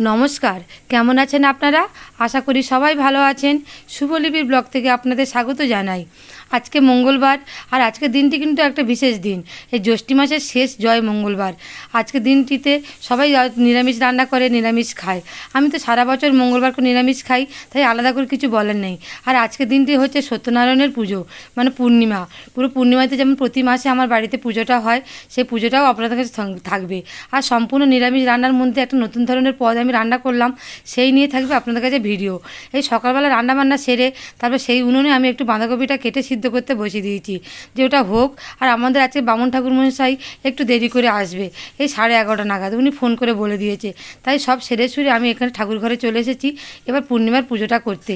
নমস্কার, কেমন আছেন আপনারা? আশা করি সবাই ভালো আছেন। শুভলিপির ব্লগ থেকে আপনাদের স্বাগত জানাই। আজকে মঙ্গলবার, আর আজকের দিনটি কিন্তু একটা বিশেষ দিন। এই জ্যৈষ্ঠী মাসের শেষ জয় মঙ্গলবার। আজকের দিনটিতে সবাই নিরামিষ রান্না করে, নিরামিষ খায়। আমি তো সারা বছর মঙ্গলবার করে নিরামিষ খাই, তাই আলাদা করে কিছু বলার নেই। আর আজকের দিনটি হচ্ছে সত্যনারায়ণের পুজো মানে পূর্ণিমা। পুরো পূর্ণিমাতে যেমন প্রতি মাসে আমার বাড়িতে পুজোটা হয়, সেই পুজোটাও আপনাদের কাছে থাকবে। আর সম্পূর্ণ নিরামিষ রান্নার মধ্যে একটা নতুন ধরনের পদ আমি রান্না করলাম, সেই নিয়ে থাকবে আপনাদের কাছে ভিডিও। এই সকালবেলা রান্না বান্না সেরে, তারপর সেই উনুনে আমি একটু বাঁধাকপিটা কেটে সিদ্ধ করতে বসিয়ে দিয়েছি। যে ওটা হোক, আর আমাদের আজকে বামন ঠাকুর মশাই একটু দেরি করে আসবে। এই সাড়ে এগারোটা নাগাদ উনি ফোন করে বলে দিয়েছে। তাই সব সেরে সুরে আমি এখানে ঠাকুর ঘরে চলে এসেছি, এবার পূর্ণিমার পুজোটা করতে।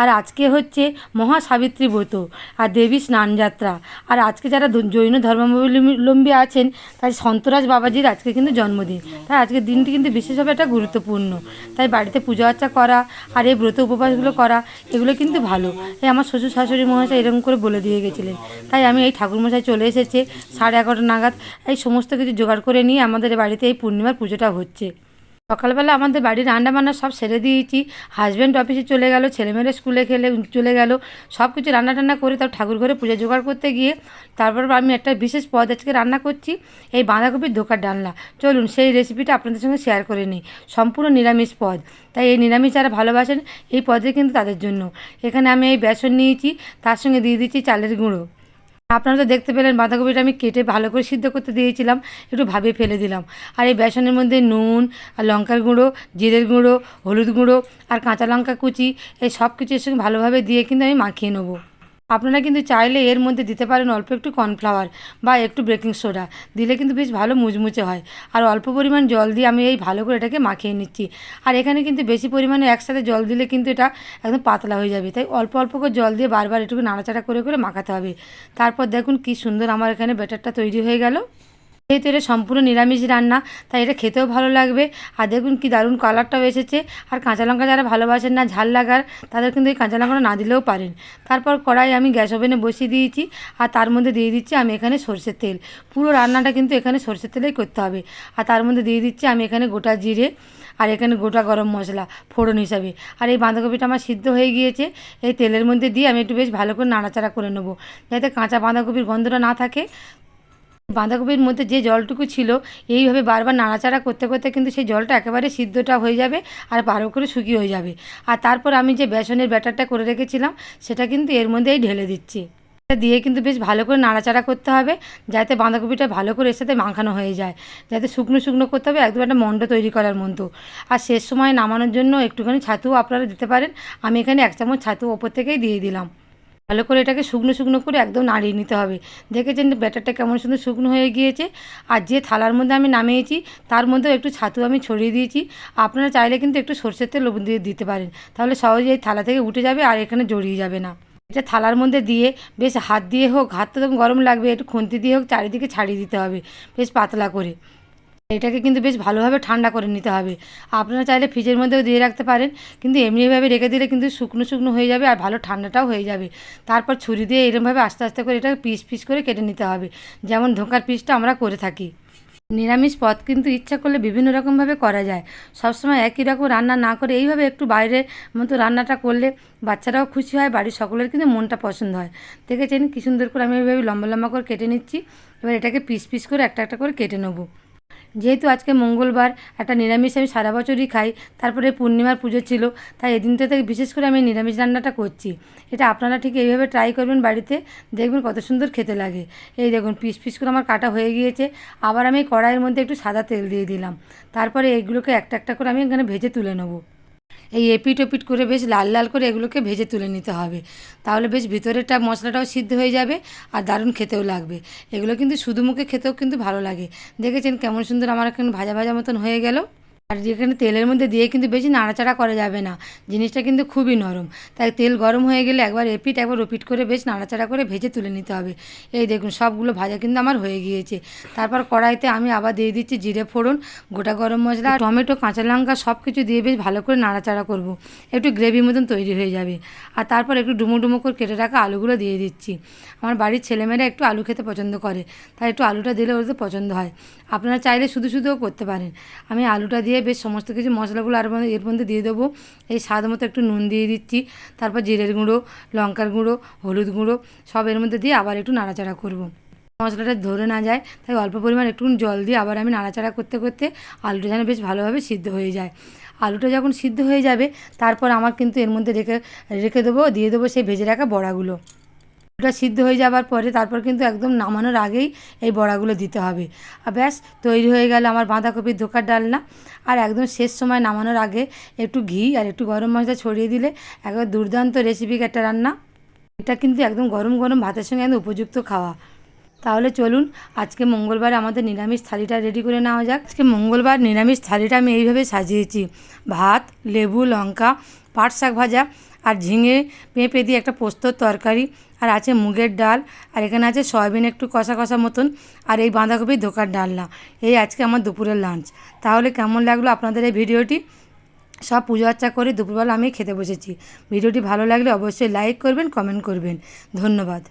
আর আজকে হচ্ছে মহা সাবিত্রী ব্রত আর দেবী স্নানযাত্রা। আর আজকে যারা জৈন ধর্মাবলম্বী আছেন, তাই সন্তরাজ বাবাজির আজকে কিন্তু জন্মদিন। তাই আজকের দিনটি কিন্তু বিশেষভাবে একটা গুরুত্বপূর্ণ। তাই বাড়িতে পুজো আর্চা করা আর এই ব্রত উপবাসগুলো করা, এগুলো কিন্তু ভালো। এই আমার শ্বশুর শাশুড়ি মহাশয় এরকম করে বলে দিয়ে গেছিলেন। তাই আমি এই ঠাকুরমশাই চলে এসেছে, সাড়ে এগারোটা নাগাদ এই সমস্ত কিছু জোগাড় করে নিয়ে আমাদের বাড়িতে এই পূর্ণিমার পুজোটা হচ্ছে। সকালবেলা আমাদের বাড়ির রান্না বান্না সব সেরে দিয়েছি। হাজব্যান্ড অফিসে চলে গেল, ছেলেমেয়েরা স্কুলে খেলে, চলে গেল। সব কিছু রান্না টান্না করে তার ঠাকুর ঘরে পুজো জোগাড় করতে গিয়ে তারপর আমি একটা বিশেষ পদ আজকে রান্না করছি, এই বাঁধাকপির ধোকার ডালনা। চলুন, সেই রেসিপিটা আপনাদের সঙ্গে শেয়ার করে নিই। সম্পূর্ণ নিরামিষ পদ। তাই এই নিরামিষ যারা ভালোবাসেন, এই পদে কিন্তু তাদের জন্য। এখানে আমি এই বেসন নিয়েছি, তার সঙ্গে দিয়ে দিচ্ছি চালের গুঁড়ো। আপনারা তো দেখতে পেলেন বাঁধাকপিটা আমি কেটে ভালো করে সিদ্ধ করতে দিয়েছিলাম, একটু ভাবে ফেলে দিলাম। আর এই বেসনের মধ্যে নুন, আর লঙ্কার গুঁড়ো, জিরের গুঁড়ো, হলুদ গুঁড়ো, আর কাঁচা লঙ্কা কুচি, এই সব কিছু এর সঙ্গে ভালোভাবে দিয়ে কিন্তু আমি মাখিয়ে নেব। আপনারা কিন্তু চাইলে এর মধ্যে দিতে পারেন অল্প একটু কর্নফ্লাওয়ার বা একটু বেকিং সোডা। দিলে কিন্তু বেশ ভালো মুচমুচে হয়। আর অল্প পরিমাণ জল দিয়ে আমি এই ভালো করে এটাকে মাখিয়ে নিচ্ছি। আর এখানে কিন্তু বেশি পরিমাণে একসাথে জল দিলে কিন্তু এটা একদম পাতলা হয়ে যাবে। তাই অল্প অল্প করে জল দিয়ে বারবার একটু নাড়াচাড়া করে করে মাখাতে হবে। তারপর দেখুন কি সুন্দর আমার এখানে ব্যাটারটা তৈরি হয়ে গেল। যেহেতু এটা সম্পূর্ণ নিরামিষ রান্না, তাই এটা খেতেও ভালো লাগবে। আর দেখুন কি দারুণ কালারটাও এসেছে। আর কাঁচা লঙ্কা যারা ভালোবাসেন না, ঝাল লাগার, তাদের কিন্তু এই কাঁচা লঙ্কাটা না দিলেও পারেন। তারপর কড়াই আমি গ্যাস ওভেনে বসিয়ে দিয়েছি। আর তার মধ্যে দিয়ে দিচ্ছি আমি এখানে সর্ষের তেল। পুরো রান্নাটা কিন্তু এখানে সর্ষের তেলেই করতে হবে। আর তার মধ্যে দিয়ে দিচ্ছি আমি এখানে গোটা জিরে আর এখানে গোটা গরম মশলা ফোড়ন হিসাবে। আর এই বাঁধাকপিটা আমার সিদ্ধ হয়ে গিয়েছে। এই তেলের মধ্যে দিয়ে আমি একটু বেশ ভালো করে নাড়াচাড়া করে নেব। যাতে কাঁচা বাঁধাকপির গন্ধটা না থাকে। বাঁধাকপির মধ্যে যে জলটুকু ছিল, এইভাবে বারবার নাড়াচাড়া করতে করতে কিন্তু সেই জলটা একেবারে সিদ্ধটা হয়ে যাবে আর ভালো করে শুকিয়ে হয়ে যাবে। আর তারপর আমি যে বেসনের ব্যাটারটা করে রেখেছিলাম, সেটা কিন্তু এর মধ্যেই ঢেলে দিচ্ছি। দিয়ে কিন্তু বেশ ভালো করে নাড়াচাড়া করতে হবে, যাতে বাঁধাকপিটা ভালো করে এর সাথে মাখানো হয়ে যায়। যাতে শুকনো শুকনো করতে হবে, একদম একটা মন্ড তৈরি করার মতো। আর শেষ সময় নামানোর জন্য একটুখানি ছাতুও আপনারা দিতে পারেন। আমি এখানে এক চামচ ছাতু ওপর থেকেই দিয়ে দিলাম। ভালো করে এটাকে শুকনো শুকনো করে একদম নাড়িয়ে নিতে হবে। দেখেছেন ব্যাটারটা কেমন সুন্দর শুকনো হয়ে গিয়েছে? আর যে থালার মধ্যে আমি নামিয়েছি, তার মধ্যেও একটু ছাতু আমি ছড়িয়ে দিয়েছি। আপনারা চাইলে কিন্তু একটু সর্ষের তেল দিয়ে দিতে পারেন। তাহলে সহজেই এই থালা থেকে উঠে যাবে আর এখানে জড়িয়ে যাবে না। এটা থালার মধ্যে দিয়ে বেশ হাত দিয়ে হোক, হাত তো গরম লাগবে, একটু খুন্তি দিয়ে হোক, চারিদিকে ছাড়িয়ে দিতে হবে, বেশ পাতলা করে। এটাকে কিন্তু বেশ ভালোভাবে ঠান্ডা করে নিতে হবে। আপনারা চাইলে ফ্রিজের মধ্যেও দিয়ে রাখতে পারেন, কিন্তু এমনিভাবে রেখে দিলে কিন্তু শুকনো শুকনো হয়ে যাবে আর ভালো ঠান্ডাটাও হয়ে যাবে। তারপর ছুরি দিয়ে এরমভাবে আস্তে আস্তে করে এটা পিস পিস করে কেটে নিতে হবে। যেমন ধোকার পিসটা আমরা করে থাকি। নিরামিষ পদ কিন্তু ইচ্ছা করলে বিভিন্ন রকমভাবে করা যায়। সবসময় একই রকম রান্না না করে এইভাবে একটু বাইরে মতো রান্নাটা করলে বাচ্চারাও খুশি হয়, বাড়ির সকলের কিন্তু মনটা পছন্দ হয়। দেখেছেন কী সুন্দর করে আমি এইভাবে লম্বা লম্বা করে কেটে নিচ্ছি। এবার এটাকে পিস পিস করে একটা একটা করে কেটে নেব। যেহেতু আজকে মঙ্গলবার, একটা নিরামিষ আমি সারা বছরই খাই, তারপরে পূর্ণিমার পুজো ছিল, তাই এদিনটা থেকে বিশেষ করে আমি নিরামিষ রান্নাটা করছি। এটা আপনারা ঠিক এইভাবে ট্রাই করবেন বাড়িতে, দেখবেন কত সুন্দর খেতে লাগে। এই দেখুন পিস পিস করে আমার কাটা হয়ে গিয়েছে, আবার আমি কড়াইয়ের মধ্যে একটু সাদা তেল দিয়ে দিলাম। তারপরে এইগুলোকে একটা একটা করে আমি এখানে ভেজে তুলে নেব। এই এপিট ওপিট করে বেশ লাল লাল করে এগুলোকে ভেজে তুলে নিতে হবে। তাহলে বেশ ভিতরেরটা মশলাটাও সিদ্ধ হয়ে যাবে আর দারুণ খেতেও লাগবে। এগুলো কিন্তু শুধু মুখে খেতেও কিন্তু ভালো লাগে। দেখেছেন কেমন সুন্দর আমার এখন ভাজা ভাজা মতন হয়ে গেল। আর যেখানে তেলের মধ্যে দিয়ে কিন্তু বেশি নাড়াচাড়া করা যাবে না। জিনিসটা কিন্তু খুবই নরম। তাই তেল গরম হয়ে গেলে একবার এপিট, একবার ওপিট করে বেশ নাড়াচাড়া করে ভেজে তুলে নিতে হবে। এই দেখুন, সবগুলো ভাজা কিন্তু আমার হয়ে গিয়েছে। তারপর কড়াইতে আমি আবার দিয়ে দিচ্ছি জিরে ফোড়ন, গোটা গরম মশলা টমেটো, কাঁচা লঙ্কা সব কিছু দিয়ে বেশ ভালো করে নাড়াচাড়া করব। একটু গ্রেভি মতন তৈরি হয়ে যাবে। আর তারপর একটু ডুমো ডুমো করে কেটে রাখা আলুগুলো দিয়ে দিচ্ছি। আমার বাড়ির ছেলেমেয়েরা একটু আলু খেতে পছন্দ করে। তাই একটু আলুটা দিলে ওদের পছন্দ হয়। আপনারা চাইলে শুধু শুধুও করতে পারেন। আমি আলুটা দিয়ে বেশ সমস্ত কিছু মশলাগুলো আর এর মধ্যে দিয়ে দেবো। এই স্বাদ মতো একটু নুন দিয়ে দিচ্ছি। তারপর জিরের গুঁড়ো, লঙ্কার গুঁড়ো, হলুদ গুঁড়ো, সব এর মধ্যে দিয়ে আবার একটু নাড়াচাড়া করব। মশলাটা ধরে না যায়, তাই অল্প পরিমাণ একটু জল দিয়ে আবার আমি নাড়াচাড়া করতে করতে আলুটা যেন বেশ ভালোভাবে সিদ্ধ হয়ে যায়। আলুটা যখন সিদ্ধ হয়ে যাবে, তারপর আমার কিন্তু এর মধ্যে রেখে রেখে দেবো, দিয়ে দেবো সেই ভেজে রাখা বড়াগুলো। আলুটা সিদ্ধ হয়ে যাবার পরে তারপর কিন্তু একদম নামানোর আগেই এই বড়াগুলো দিতে হবে। আর ব্যাস, তৈরি হয়ে গেল আমার বাঁধাকপির ধোকার ডালনা। আর একদম শেষ সময় নামানোর আগে একটু ঘি আর একটু গরম মশলা ছড়িয়ে দিলে একবার দুর্দান্ত রেসিপি একটা রান্না। এটা কিন্তু একদম গরম গরম ভাতের সঙ্গে একদম উপযুক্ত খাওয়া। তাহলে চলুন, আজকে মঙ্গলবার আমাদের নিরামিষ থালিটা রেডি করে নেওয়া যাক। আজকে মঙ্গলবার নিরামিষ থালিটা আমি এইভাবে সাজিয়েছি। ভাত, লেবু, লঙ্কা, পাট শাক ভাজা আর ঝিঙে পেঁপে দিয়ে একটা পোস্তর তরকারি, আর আছে মুগের ডাল, আর এখানে আছে সয়াবিন একটু কষা কষা মতন, আর এই বাঁধাকপির ধোকার ডালনা। এই আজকে আমার দুপুরের লাঞ্চ তাহলে কেমন লাগল আপনাদের এই ভিডিওটি? সব পুজো আর্চা করে দুপুরবেলা আমি খেতে বসেছি। ভিডিওটি ভালো লাগলে অবশ্যই লাইক করবেন কমেন্ট করবেন। ধন্যবাদ।